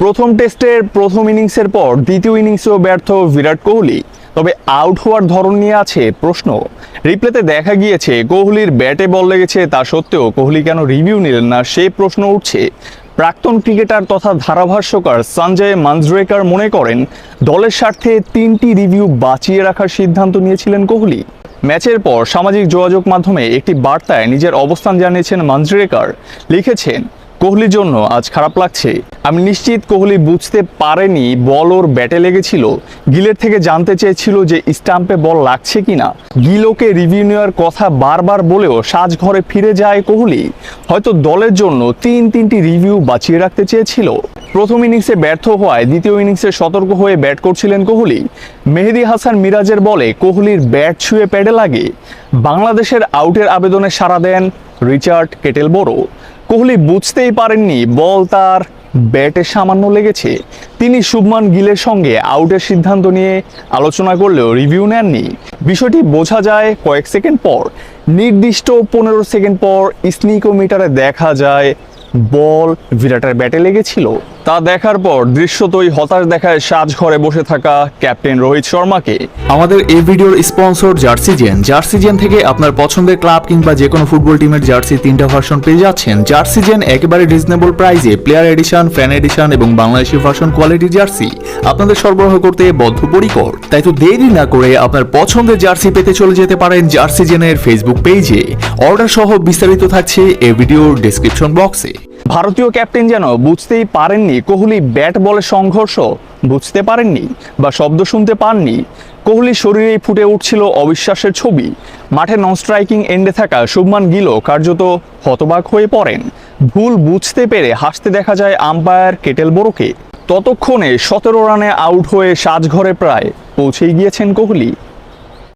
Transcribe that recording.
প্রথম টেস্টের প্রথম ইনিংসের পর দ্বিতীয় ইনিংসেও ব্যর্থ বিরাট কোহলি। তবে আউট হওয়ার ধরন নিয়ে আছে প্রশ্ন। রিপ্লেতে দেখা গিয়েছে, কোহলির ব্যাটে বল লেগেছে, তা সত্ত্বেও কোহলি কেন রিভিউ নিলেন না সে প্রশ্ন উঠছে। প্রাক্তন ক্রিকেটার তথা ধারাভাষ্যকার সঞ্জয় মানজরেকার মনে করেন, দলের স্বার্থে তিনটি রিভিউ বাঁচিয়ে রাখার সিদ্ধান্ত নিয়েছিলেন কোহলি। ম্যাচের পর সামাজিক যোগাযোগ মাধ্যমে একটি বার্তায় নিজের অবস্থান জানিয়েছেন মানজরেকার লিখেছেন কোহলির জন্য আজ খারাপ লাগছে। আমি নিশ্চিত কোহলি বুঝতে পারেনি বল ওর ব্যাটে লেগেছিল। গিলের থেকে জানতে চেয়েছিল যে স্টাম্পে বল লাগছে কিনা। গিলোকে রিভিউ নেওয়ার কথা বারবার বলেও সাজঘরে ফিরে যায় কোহলি। হয়তো দলের জন্য তিন তিনটি রিভিউ বাঁচিয়ে রাখতে চেয়েছিল। প্রথম ইনিংসে ব্যর্থ হওয়ায় দ্বিতীয় ইনিংসে সতর্ক হয়ে ব্যাট করছিলেন কোহলি। মেহেদি হাসান মিরাজের বলে কোহলির ব্যাট ছুঁয়ে প্যাডে লাগে। বাংলাদেশের আউটের আবেদনে সাড়া দেন রিচার্ড কেটেল বড়ো কোহলি বুঝতেই পারেননি বল তার ব্যাটে সামান্য লেগেছে। তিনি শুভমান গিলের সঙ্গে আউটের সিদ্ধান্ত নিয়ে আলোচনা করলেও রিভিউ নেননি। বিষয়টি বোঝা যায় কয়েক সেকেন্ড পর। নির্দিষ্ট পনেরো সেকেন্ড পর স্নিকোমিটারে দেখা যায় বল বিরাটের ব্যাটে লেগেছিল। তা দেখার পর দৃশ্যতই হতাশ দেখায় সাজঘরে বসে থাকা ক্যাপ্টেন রোহিত শর্মাকে। আমাদের এই ভিডিওর স্পন্সর জার্সিজেন জার্সিজেন থেকে আপনার পছন্দের ক্লাব কিংবা যে কোনো ফুটবল টিমের জার্সি তিনটা ভার্সন পেয়ে যাচ্ছেন। জার্সিজেন একেবারে রিজনেবল প্রাইসে প্লেয়ার এডিশন ফ্যান এডিশন এবং বাংলাদেশি ভার্সন কোয়ালিটি জার্সি। আপনাদের সরবরাহ করতে বদ্ধপরিকর। তাই তো দেরি না করে আপনার পছন্দের জার্সি পেতে চলে যেতে পারেন জার্সিজেনের ফেসবুক পেজে অর্ডার সহ বিস্তারিত থাকছে এই ভিডিওর ডেসক্রিপশন বক্সে ভারতীয় ক্যাপ্টেন যেন বুঝতেই পারেননি কোহলি ব্যাট বলের সংঘর্ষ, বুঝতে পারেননি বা শব্দ শুনতে পাননি। কোহলির শরীরেই ফুটে উঠছিল অবিশ্বাসের ছবি। মাঠে নন স্ট্রাইকিং এন্ডে থাকা শুভমান গিলও কার্যত হতবাক হয়ে পড়েন। ভুল বুঝতে পেরে হাসতে দেখা যায় আম্পায়ার কেটেল বড়োকে ততক্ষণে সতেরো রানে আউট হয়ে সাজঘরে প্রায় পৌঁছেই গিয়েছেন কোহলি।